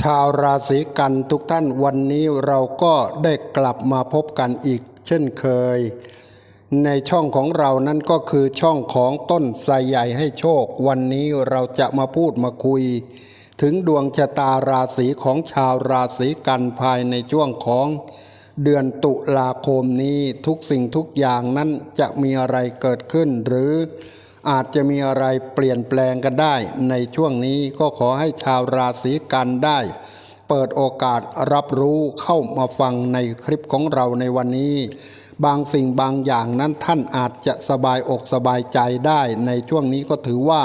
ชาวราศีกันทุกท่านวันนี้เราก็ได้กลับมาพบกันอีก เช่นเคย ในช่องของเรานั่นก็คือช่องของต้นไทรใหญ่ให้โชค วันนี้เราจะมาพูดมาคุย ถึงดวงชะตาราศีของชาวราศีกันภายในช่วงของเดือนตุลาคมนี้ทุกสิ่งทุกอย่างนั้นจะมีอะไรเกิดขึ้นหรือ อาจจะมีอะไรเปลี่ยนแปลงกันได้ ในช่วงนี้ก็ขอให้ชาวราศีกันได้ เปิดโอกาสรับรู้เข้ามาฟังในคลิปของเราในวันนี้ บางสิ่งบางอย่างนั้นท่านอาจจะสบายอกสบายใจได้ในช่วงนี้ก็ถือว่า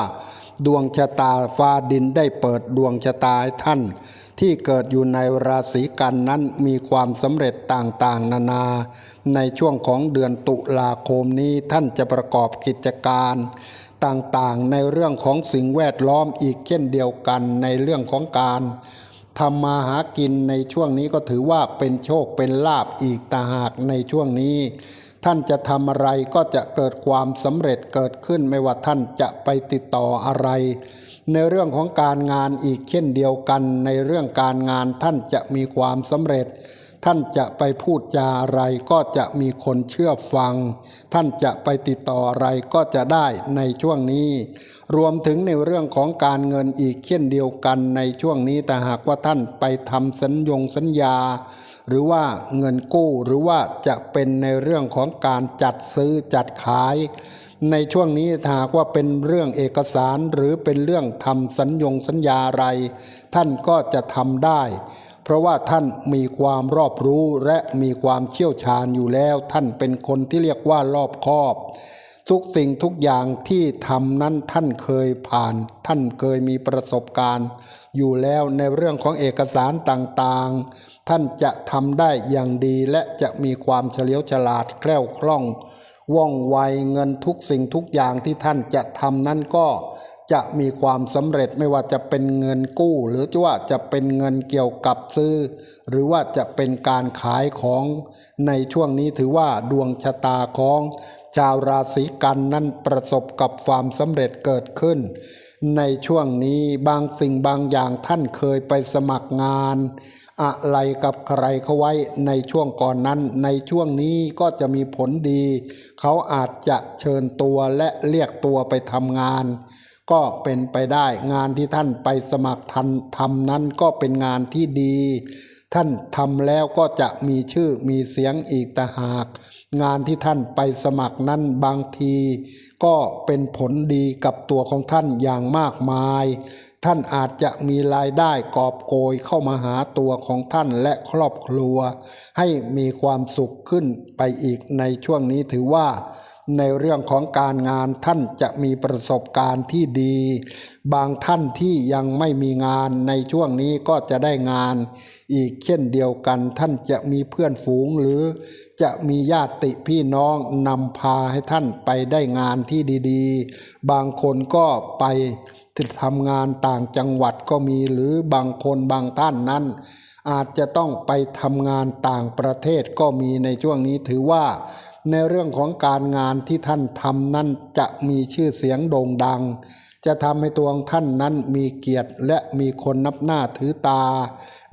ดวงชะตาฟ้าดินได้เปิดดวงชะตาให้ท่าน ที่เกิดอยู่ในราศีกันนั้นมีความสำเร็จต่างๆ นานา ในช่วงของเดือนตุลาคมนี้ท่านจะประกอบกิจการ ต่างๆ ในเรื่องของสิ่งแวดล้อมอีกเช่นเดียวกันในเรื่องของการทำมาหากินในช่วงนี้ก็ถือว่าเป็นโชคเป็นลาบอีกต่างหากในช่วงนี้ ท่านจะทำอะไรก็จะเกิดความสำเร็จเกิดขึ้นไม่ว่าท่านจะไปติดต่ออะไร ในเรื่องของการงานอีกเช่นเดียวกัน ในเรื่องการงานท่านจะมีความสำเร็จ ท่านจะไปพูดจาอะไรก็จะมีคนเชื่อฟัง ท่านจะไปติดต่ออะไรก็จะได้ในช่วงนี้ รวมถึงในเรื่องของการเงินอีกเช่นเดียวกันในช่วงนี้แต่หากว่าท่านไปทำสัญญงสัญญา หรือว่าเงินกู้หรือว่าจะเป็นในเรื่องของการจัดซื้อจัดขาย ในช่วงนี้ถ้าหากว่าเป็นเรื่องเอกสารหรือเป็นเรื่องทำสัญญงสัญญาอะไร ท่านก็จะทำได้ เพราะว่าท่านมีความรอบรู้และมีความเชี่ยวชาญอยู่แล้ว ท่านเป็นคนที่เรียกว่ารอบคอบทุกสิ่งทุกอย่างที่ทำนั้นท่านเคยผ่าน ท่านเคยมีประสบการณ์ อยู่แล้วในเรื่องของเอกสารต่างๆ ท่านจะทำได้อย่างดีและจะมีความเฉลียวฉลาดแคล่วคล่อง ว่องไวเงินทุกสิ่งทุกอย่างที่ท่านจะทำนั้นก็จะมีความสำเร็จไม่ว่าจะเป็นเงินกู้ หรือว่าจะเป็นเงินเกี่ยวกับซื้อ หรือว่าจะเป็นการขายของในช่วงนี้ถือว่าดวงชะตาของชาวราศีกันนั้นประสบกับความสำเร็จเกิดขึ้น ในช่วงนี้บางสิ่งบางอย่างท่านเคยไปสมัครงาน อะไรกับใครเขาไว้ในช่วงก่อนนั้น ในช่วงนี้ก็จะมีผลดี เขาอาจจะเชิญตัวและเรียกตัวไปทำงาน ก็เป็นไปได้งานที่ท่านไปสมัครทันทำนั้นก็เป็นงานที่ดี ท่านทำแล้วก็จะมีชื่อมีเสียงอีกต่หาก งานที่ท่านไปสมัครนั้นบางที ก็เป็นผลดีกับตัวของท่านอย่างมากมาย ท่านอาจจะมีรายได้กอบโกยเข้ามาหาตัวของท่านและครอบครัว ให้มีความสุขขึ้นไปอีกในช่วงนี้ถือว่า ในเรื่องของการงานท่านจะมีประสบการณ์ที่ดี บางท่านที่ยังไม่มีงานในช่วงนี้ก็จะได้งาน อีกเช่นเดียวกันท่านจะมีเพื่อนฝูงหรือจะมีญาติพี่น้องนำพาให้ท่านไปได้งานที่ดี ๆ บางคนก็ไป ทำงานต่างจังหวัดก็มีหรือบางคนบางท่านนั้น อาจจะต้องไปทำงานต่างประเทศก็มีในช่วงนี้ถือว่า ในเรื่องของการงานที่ท่านทำนั้นจะมีชื่อเสียงโด่งดัง จะทำให้ตัวงท่านนั้นมีเกียรติและมีคนนับหน้าถือตา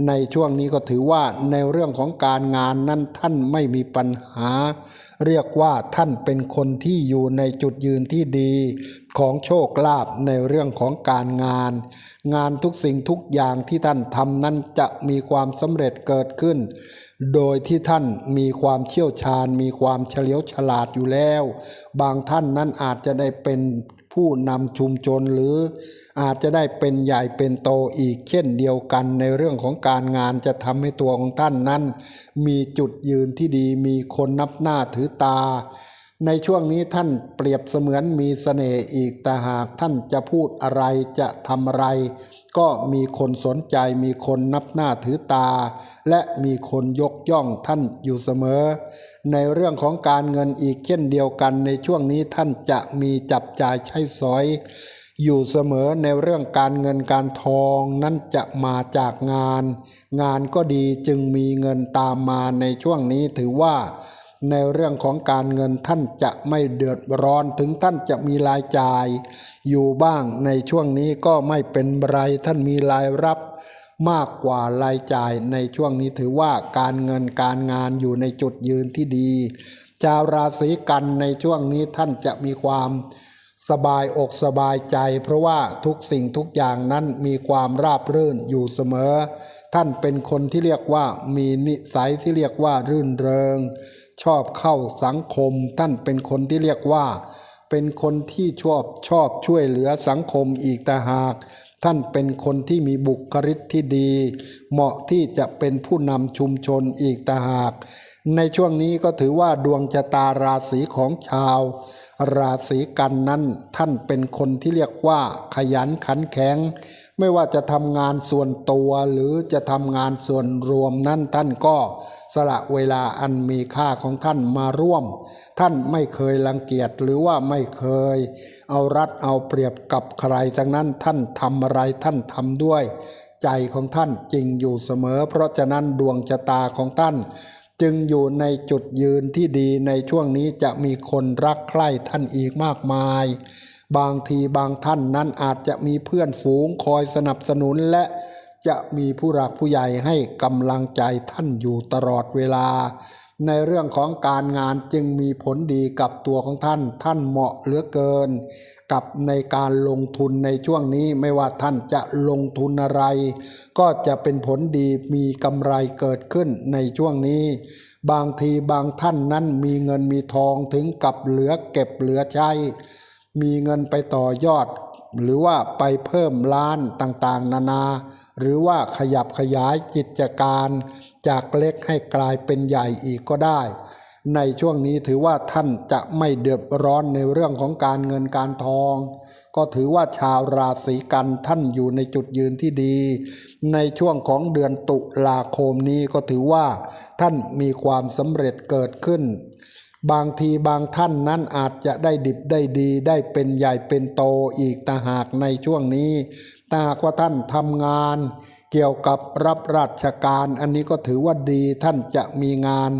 ในช่วงนี้ก็ถือว่าในเรื่องของการงานนั้นท่านไม่มีปัญหา เรียกว่าท่านเป็นคนที่อยู่ในจุดยืนที่ดีของโชคลาภในเรื่องของการงาน งานทุกสิ่งทุกอย่างที่ท่านทำนั้นจะมีความสำเร็จเกิดขึ้น โดยที่ท่านมีความเชี่ยวชาญ มีความเฉลียวฉลาดอยู่แล้ว บางท่านนั้นอาจจะได้เป็น ผู้นำชุมชนหรืออาจจะได้เป็นใหญ่เป็นโตอีกเช่นเดียวกันในเรื่องของการงานจะทำให้ตัวของท่านนั้น มีจุดยืนที่ดีมีคนนับหน้าถือตา ในช่วงนี้ท่านเปรียบเสมือนมีเสน่ห์อีกแต่หากท่านจะพูดอะไรจะทำอะไร ก็มีคนสนใจมีคนนับหน้าถือตา และมีคนยกย่องท่านอยู่เสมอ ในเรื่องของการเงินอีกเช่นเดียวกันในช่วงนี้ท่านจะมีจับจ่ายใช้สอย อยู่เสมอในเรื่องการเงินการทองนั้นจะมาจากงาน งานก็ดีจึงมีเงินตามมาในช่วงนี้ถือว่า ในเรื่องของการเงินท่านจะไม่เดือดร้อนถึงท่านจะมีรายจ่าย อยู่บ้างในช่วงนี้ก็ไม่เป็นไรท่านมีรายรับมากกว่ารายจ่ายในช่วงนี้ถือว่าการเงินการงานอยู่ในจุดยืนที่ดี ชาวราศีกันในช่วงนี้ท่านจะมีความสบายอกสบายใจ เพราะว่าทุกสิ่งทุกอย่างนั้นมีความราบรื่นอยู่เสมอ ท่านเป็นคนที่เรียกว่ามีนิสัยที่เรียกว่ารื่นเริง ชอบเข้าสังคม ท่านเป็นคนที่เรียกว่า เป็นคนที่ชอบชอบช่วยเหลือสังคมอีกต่หาก ท่านเป็นคนที่มีบุคลิกที่ดี เหมาะที่จะเป็นผู้นำชุมชนอีกต่หาก ในช่วงนี้ก็ถือว่าดวงชะตาราศีของชาว ราศีกันนั้น ท่านเป็นคนที่เรียกว่า ขยันขันแข็งไม่ว่าจะทำงานส่วนตัวหรือจะทำงานส่วนรวมนั้นท่านก็ สละเวลาอันมีค่าของท่านมาร่วม ท่านไม่เคยรังเกียจหรือว่าไม่เคย เอารัดเอาเปรียบกับใครทั้งนั้นท่านทำอะไรท่านทำด้วย ใจของท่านจริงอยู่เสมอ เพราะฉะนั้นดวงชะตาของท่านจึงอยู่ในจุดยืนที่ดีในช่วงนี้จะมีคนรักใคร่ท่านอีกมากมาย บางทีบางท่านนั้นอาจจะมีเพื่อนฝูงคอยสนับสนุนและ จะมีผู้รักผู้ใหญ่ให้กำลังใจท่านอยู่ตลอดเวลา ในเรื่องของการงานจึงมีผลดีกับตัวของท่าน ท่านเหมาะเหลือเกิน กับในการลงทุนในช่วงนี้ไม่ว่าท่านจะลงทุนอะไร ก็จะเป็นผลดีมีกำไรเกิดขึ้นในช่วงนี้ บางทีบางท่านนั้นมีเงินมีทองถึงกับเหลือเก็บเหลือใช้มีเงินไปต่อยอด หรือว่าไปเพิ่มร้านต่างๆ นานา หรือว่าขยับขยายกิจการจากเล็กให้กลายเป็นใหญ่อีกก็ได้ ในช่วงนี้ถือว่าท่านจะไม่เดือดร้อนในเรื่องของการเงินการทอง ก็ถือว่าชาวราศีกันท่านอยู่ในจุดยืนที่ดี ในช่วงของเดือนตุลาคมนี้ก็ถือว่า ท่านมีความสำเร็จเกิดขึ้น บางทีบางท่านนั้นอาจจะได้ดิบได้ดี ได้เป็นใหญ่เป็นโตอีกต่หากในช่วงนี้ถ้าหากว่าท่านทำงาน เกี่ยวกับรับราชการ อันนี้ก็ถือว่าดีท่านจะมีงาน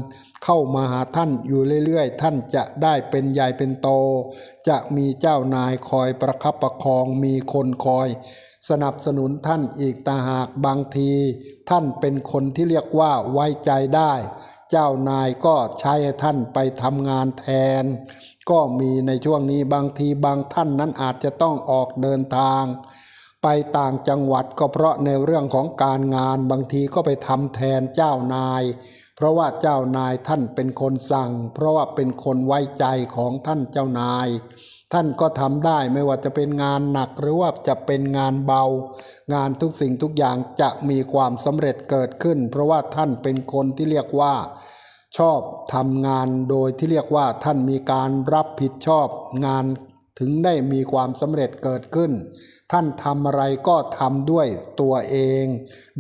เข้ามาหาท่านอยู่เรื่อยๆ ท่านจะได้เป็นใหญ่เป็นโต จะมีเจ้านายคอยประคับประคองมีคนคอย สนับสนุนท่านอีกต่าหากบางที ท่านเป็นคนที่เรียกว่าไว้ใจได้ เจ้านายก็ใช้ให้ท่านไปทำงานแทน ก็มีในช่วงนี้บางทีบางท่านนั้นอาจจะต้องออกเดินทาง ไปต่างจังหวัดก็เพราะในเรื่องของการงานบางทีก็ไปทำแทนเจ้านาย เพราะว่าเจ้านายท่านเป็นคนสั่ง เพราะว่าเป็นคนไว้ใจของท่านเจ้านาย ท่านก็ทำได้ไม่ว่าจะเป็นงานหนักหรือว่าจะเป็นงานเบา งานทุกสิ่งทุกอย่างจะมีความสำเร็จเกิดขึ้น เพราะว่าท่านเป็นคนที่เรียกว่า ชอบทำงานโดยที่เรียกว่าท่านมีการรับผิดชอบงานถึงได้มีความสำเร็จเกิดขึ้น ท่านทำอะไรก็ทำด้วยตัวเอง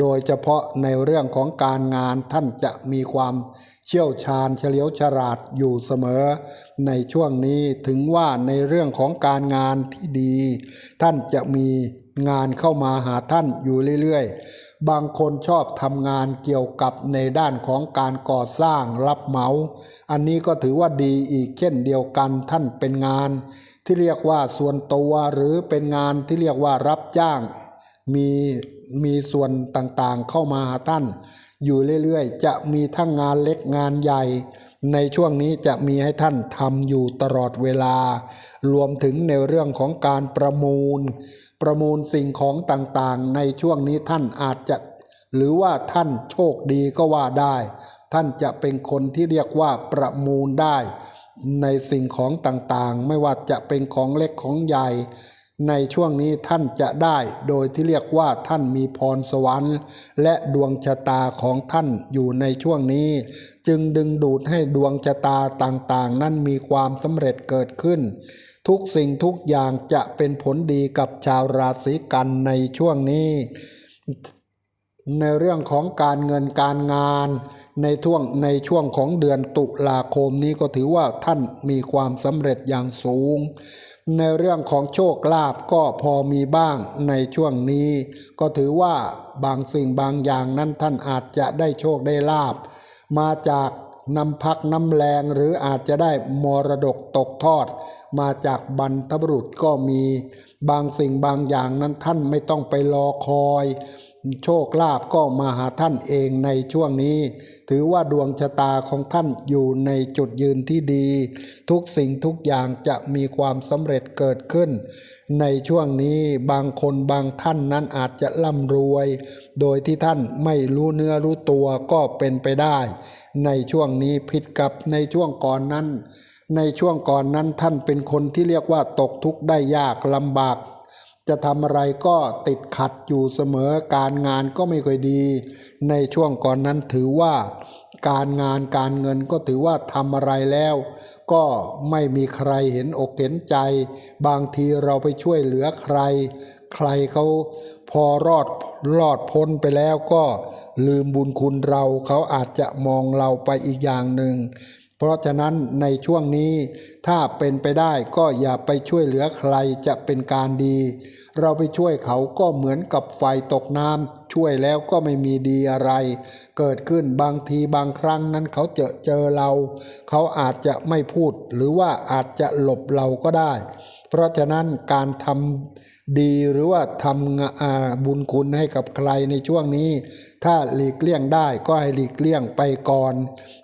โดยเฉพาะในเรื่องของการงานท่านจะมีความ เชี่ยวชาญเฉลียวฉลาดอยู่เสมอ ในช่วงนี้ถึงว่าในเรื่องของการงานที่ดี ท่านจะมีงานเข้ามาหาท่านอยู่เรื่อยๆ บางคนชอบทำงานเกี่ยวกับในด้านของการก่อสร้างรับเหมา อันนี้ก็ถือว่าดีอีกเช่นเดียวกันท่านเป็นงาน ที่เรียกว่าส่วนตัวหรือเป็นงานที่เรียกว่ารับจ้าง มีมีส่วนต่างๆเข้ามาหาท่าน อยู่เรื่อยๆ จะมีทั้งงานเล็กงานใหญ่ ในช่วงนี้จะมีให้ท่านทำอยู่ตลอดเวลา รวมถึงในเรื่องของการประมูล ประมูลสิ่งของต่างๆ ในช่วงนี้ท่านอาจจะ หรือว่าท่านโชคดีก็ว่าได้ ท่านจะเป็นคนที่เรียกว่าประมูลได้ ในสิ่งของต่างๆ ไม่ว่าจะเป็นของเล็กของใหญ่ ในช่วงนี้ท่านจะได้โดยที่เรียกว่าท่านมีพรสวรรค์ และดวงชะตาของท่านอยู่ในช่วงนี้ จึงดึงดูดให้ดวงชะตาต่างๆ นั้นมีความสำเร็จเกิดขึ้น ทุกสิ่งทุกอย่างจะเป็นผลดีกับชาวราศีกันในช่วงนี้ ในเรื่องของการเงินการงานในช่วงในช่วงของเดือนตุลาคมนี้ก็ถือว่าท่านมีความสำเร็จอย่างสูง ในเรื่องของโชคลาภก็พอมีบ้างในช่วงนี้ ก็ถือว่าบางสิ่งบางอย่างนั้นท่านอาจจะได้โชคได้ลาภมาจากน้ำพักน้ำแรงหรืออาจจะได้มรดกตกทอด มาจากบรรพบุรุษก็มี บางสิ่งบางอย่างนั้นท่านไม่ต้องไปรอคอย โชคลาภก็มาหาท่านเองในช่วงนี้ ถือว่าดวงชะตาของท่านอยู่ในจุดยืนที่ดี ทุกสิ่งทุกอย่างจะมีความสำเร็จเกิดขึ้น ในช่วงนี้บางคนบางท่านนั้นอาจจะร่ำรวย โดยที่ท่านไม่รู้เนื้อรู้ตัวก็เป็นไปได้ ในช่วงนี้ผิดกับในช่วงก่อนนั้น ในช่วงก่อนนั้นท่านเป็นคนที่เรียกว่าตกทุกข์ได้ยากลำบาก จะทำอะไรก็ติดขัดอยู่เสมอการงานก็ไม่ค่อยดี ในช่วงก่อนนั้นถือว่า การงานการเงินก็ถือว่าทำอะไรแล้ว ก็ไม่มีใครเห็นอกเห็นใจ บางทีเราไปช่วยเหลือใคร ใครเขาพอรอดรอดพ้นไปแล้วก็ลืมบุญคุณเราเขาอาจจะมองเราไปอีกอย่างหนึ่ง เพราะฉะนั้นในช่วงนี้ถ้าเป็นไปได้ก็อย่าไปช่วยเหลือใครจะเป็นการดี เราไปช่วยเขาก็เหมือนกับไฟตกน้ำช่วยแล้วก็ไม่มีดีอะไร เกิดขึ้นบางทีบางครั้งนั้นเขาเจอเจอเรา เขาอาจจะไม่พูดหรือว่าอาจจะหลบเราก็ได้ เพราะฉะนั้นการทำดีหรือว่าทำบุญคุณให้กับใครในช่วงนี้ ถ้าหลีกเลี่ยงได้ก็ให้หลีกเลี่ยงไปก่อน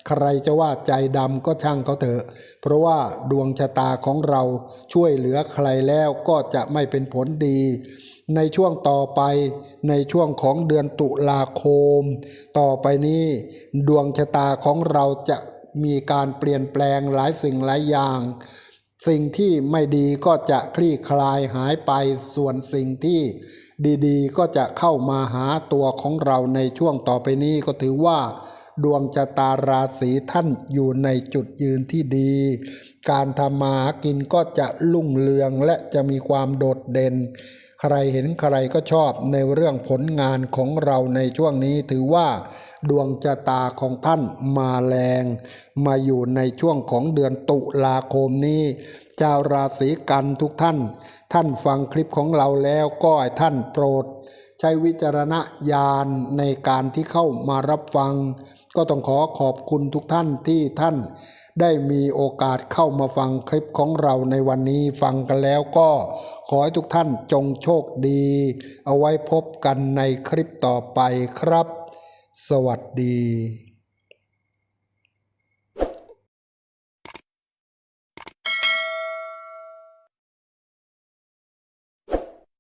ใครจะว่าใจดำก็ช่างเขาเถอะ เพราะว่าดวงชะตาของเราช่วยเหลือใครแล้วก็จะไม่เป็นผลดีในช่วงต่อไปในช่วงของเดือนตุลาคม ต่อไปนี้ดวงชะตาของเราจะมีการเปลี่ยนแปลงหลายสิ่งหลายอย่าง สิ่งที่ไม่ดีก็จะคลี่คลายหายไปส่วนสิ่งที่ดีๆ ก็จะเข้ามาหาตัวของเราในช่วงต่อไปนี้ก็ถือว่า ดวงชะตาราศีท่านอยู่ในจุดยืนที่ดี การทำมาหากินก็จะลุ่งเรืองและจะมีความโดดเด่น ใครเห็นใครก็ชอบในเรื่องผลงานของเราในช่วงนี้ถือว่า ดวงชะตาของท่านมาแรง มาอยู่ในช่วงของเดือนตุลาคมนี้เจ้าราศีกันทุกท่าน ท่านฟังคลิปของเราแล้วก็ให้ท่านโปรด ใช้วิจารณญาณในการที่เข้ามารับฟัง ก็ต้องขอขอบคุณทุกท่านที่ท่านได้มีโอกาสเข้ามาฟังคลิปของเราในวันนี้ฟังกันแล้วก็ขอให้ทุกท่านจงโชคดี เอาไว้พบกันในคลิปต่อไปครับ สวัสดี